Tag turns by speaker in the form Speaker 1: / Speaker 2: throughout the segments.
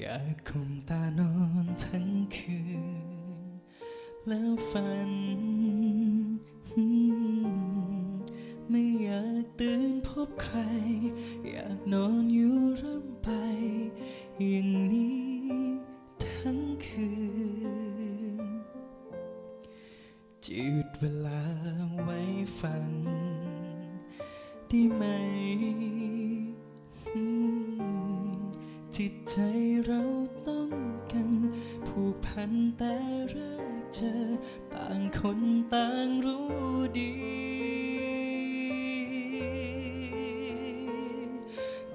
Speaker 1: อยากคุมตานอนทั้งคืน แล้วฝัน ไม่อยากตื่นพบใคร อยากนอนอยู่ร่ำไป อย่างนี้ทั้งคืนจะหยุดเวลาไว้ฝันได้ไหม จิตใจเราต้องกันผูกพันแต่แรกเจอ ต่างคนต่างรู้ดี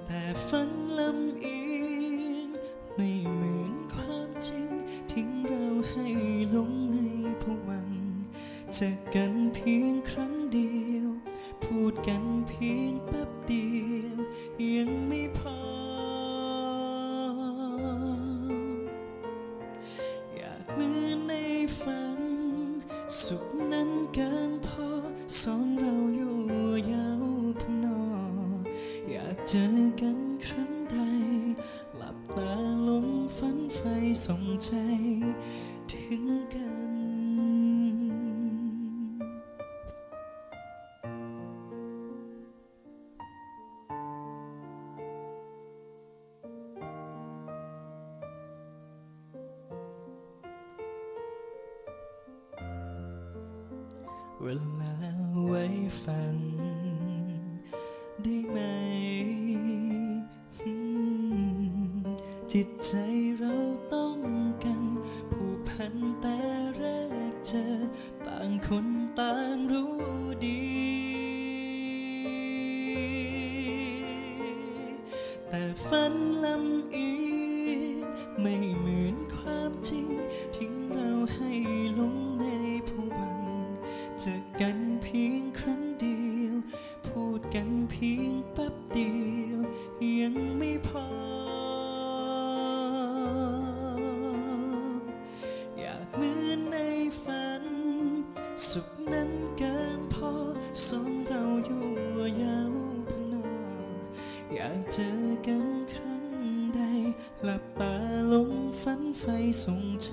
Speaker 1: แต่ฝันลำเอียงไม่เหมือนความจริง ทิ้งเราให้หลงในผวังเจอกันเพียงครั้งเดียว พูดกันเพียงแป๊บเดียว ยังไม่พอ สุขนั้นการพอสอนเราอยู่ยาวพนอ อยากเจอกันครั้งใด หลับตาลงฝันไฟส่งใจ ถึงกัน เวลาไว้ฝัน ได้ไหม จิตใจเราต้องกัน ผูกพันแต่แรกเจอ ต่างคนต่างรู้ดี แต่ฝันลำอียงไม่ เจอกันเพียงครั้งเดียว พูดกันเพียงแป๊บเดียว ยังไม่พอ อยากเหมือนในฝัน สุขนั้นเกินพอสองเราอยู่ยาวพนออยากเจอกันครั้งใดหลับตาลงฝันไฟส่งใจ